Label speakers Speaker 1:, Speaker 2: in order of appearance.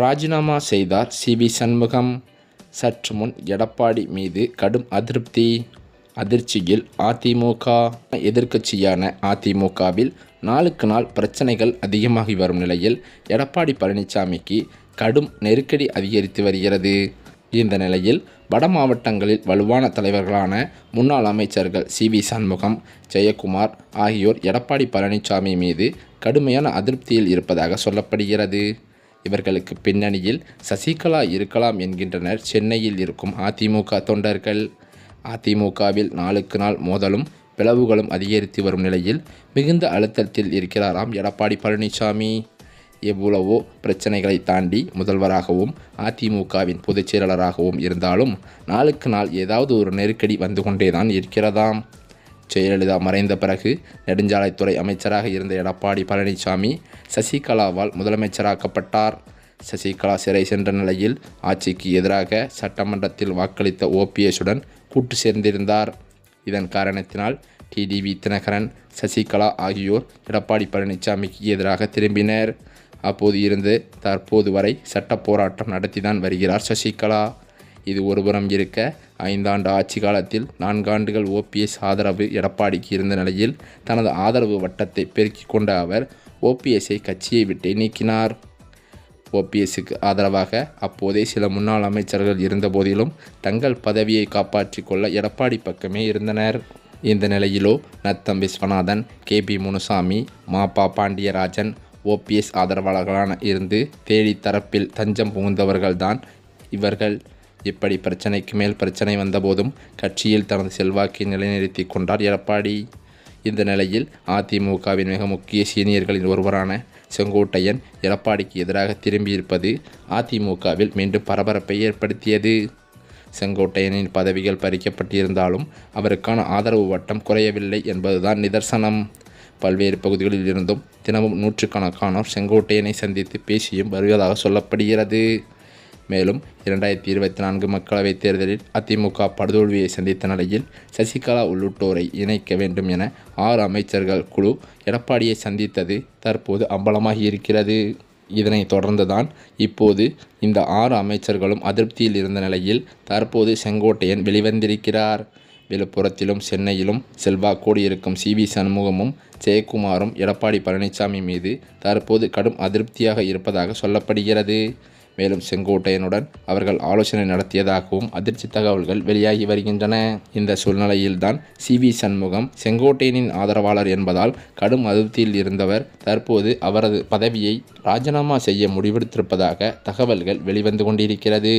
Speaker 1: ராஜினாமா செய்தார். C P Shanmugam. சற்று முன் எடப்பாடி மீது கடும் அதிருப்தி. அதிர்ச்சியில் அதிமுக எதிர்க்கட்சியான அதிமுகவில் நாளுக்கு நாள் பிரச்சனைகள் அதிகமாகி வரும் நிலையில் எடப்பாடி பழனிசாமிக்கு கடும் நெருக்கடி அதிகரித்து வருகிறது. இந்த நிலையில் வட மாவட்டங்களில் வலுவான தலைவர்களான முன்னாள் அமைச்சர்கள் சி. வி சண்முகம் ஜெயக்குமார் ஆகியோர் எடப்பாடி பழனிசாமி மீது கடுமையான அதிருப்தியில் இருப்பதாக சொல்லப்படுகிறது. இவர்களுக்கு பின்னணியில் சசிகலா இருக்கலாம் என்கின்றனர். சென்னையில் இருக்கும் அதிமுக தொண்டர்கள். அதிமுகவில் நாளுக்கு நாள் மோதலும் பிளவுகளும் அதிகரித்து வரும் நிலையில் மிகுந்த அழுத்தத்தில் இருக்கிறாராம் எடப்பாடி பழனிசாமி. எவ்வளவோ பிரச்சனைகளை தாண்டி முதல்வராகவும் அதிமுகவின் பொதுச் செயலாளராகவும் இருந்தாலும் நாளுக்கு நாள் ஏதாவது ஒரு நெருக்கடி வந்து கொண்டேதான் இருக்கிறதாம். ஜெயலலிதா மறைந்த பிறகு நெடுஞ்சாலைத்துறை அமைச்சராக இருந்த எடப்பாடி பழனிசாமி சசிகலாவால் முதலமைச்சராக்கப்பட்டார். சசிகலா சிறை சென்ற நிலையில் ஆட்சிக்கு எதிராக சட்டமன்றத்தில் வாக்களித்த ஓபிஎஸுடன் கூட்டு சேர்ந்திருந்தார். இதன் காரணத்தினால் டிடிவி தினகரன் சசிகலா ஆகியோர் எடப்பாடி பழனிசாமிக்கு எதிராக திரும்பினர். அப்போது இருந்து தற்போது வரை சட்ட போராட்டம் நடத்திதான் வருகிறார் சசிகலா. இது ஒருபுறம் இருக்க ஐந்தாண்டு ஆட்சி காலத்தில் நான்காண்டுகள் ஓபிஎஸ் ஆதரவு எடப்பாடிக்கு இருந்த நிலையில் தனது ஆதரவு வட்டத்தை பெருக்கிக் கொண்ட அவர் ஓபிஎஸ்ஐ கட்சியை விட்டு நீக்கினார். ஓபிஎஸ்க்கு ஆதரவாக அப்போதே சில முன்னாள் அமைச்சர்கள் இருந்தபோதிலும் தங்கள் பதவியை காப்பாற்றிக் கொள்ள எடப்பாடி பக்கமே இருந்தனர். இந்த நிலையிலோ Natham Viswanathan K P Munusamy Mafa Pandiarajan OPS ஆதரவாளர்களான இருந்து தேடி தரப்பில் தஞ்சம் புகுந்தவர்கள்தான் இவர்கள். இப்படி பிரச்சனைக்கு மேல் பிரச்சனை வந்தபோதும் கட்சியில் தனது செல்வாக்கை நிலைநிறுத்தி கொண்டார் எடப்பாடி. இந்த நிலையில் அதிமுகவின் மிக முக்கிய சீனியர்களில் ஒருவரான செங்கோட்டையன் எடப்பாடிக்கு எதிராக திரும்பியிருப்பது அதிமுகவில் மீண்டும் பரபரப்பை ஏற்படுத்தியது. செங்கோட்டையனின் பதவிகள் பறிக்கப்பட்டிருந்தாலும் அவருக்கான ஆதரவு வட்டம் குறையவில்லை என்பதுதான் நிதர்சனம். பல்வேறு பகுதிகளில் இருந்தும் தினமும் நூற்றுக்கணக்கானோர் செங்கோட்டையனை சந்தித்து பேசியும் வருவதாக சொல்லப்படுகிறது. மேலும் இரண்டாயிரத்தி இருபத்தி நான்கு மக்களவைத் தேர்தலில் அதிமுக படுதோல்வியை சந்தித்த நிலையில் சசிகலா உள்ளிட்டோரை இணைக்க வேண்டும் என ஆறு அமைச்சர்கள் குழு எடப்பாடியை சந்தித்தது தற்போது அம்பலமாகி இருக்கிறது. இதனைத் தொடர்ந்துதான் இப்போது இந்த ஆறு அமைச்சர்களும் அதிருப்தியில் இருந்த நிலையில் தற்போது செங்கோட்டையன் வெளிவந்திருக்கிறார். விழுப்புரத்திலும் சென்னையிலும் செல்வாக்கோடு இருக்கும் சி வி சண்முகமும் ஜெயக்குமாரும் எடப்பாடி பழனிசாமி மீது தற்போது கடும் அதிருப்தியாக இருப்பதாக சொல்லப்படுகிறது. மேலும் செங்கோட்டையனுடன் அவர்கள் ஆலோசனை நடத்தியதாகவும் அதிர்ச்சி தகவல்கள் வெளியாகி வருகின்றன. இந்த சூழ்நிலையில்தான் சி. வி. சண்முகம் செங்கோட்டையனின் ஆதரவாளர் என்பதால் கடும் அதிருப்தியில் இருந்தவர் தற்போது அவரது பதவியை ராஜினாமா செய்ய முடிவெடுத்திருப்பதாக தகவல்கள் வெளிவந்து கொண்டிருக்கிறது.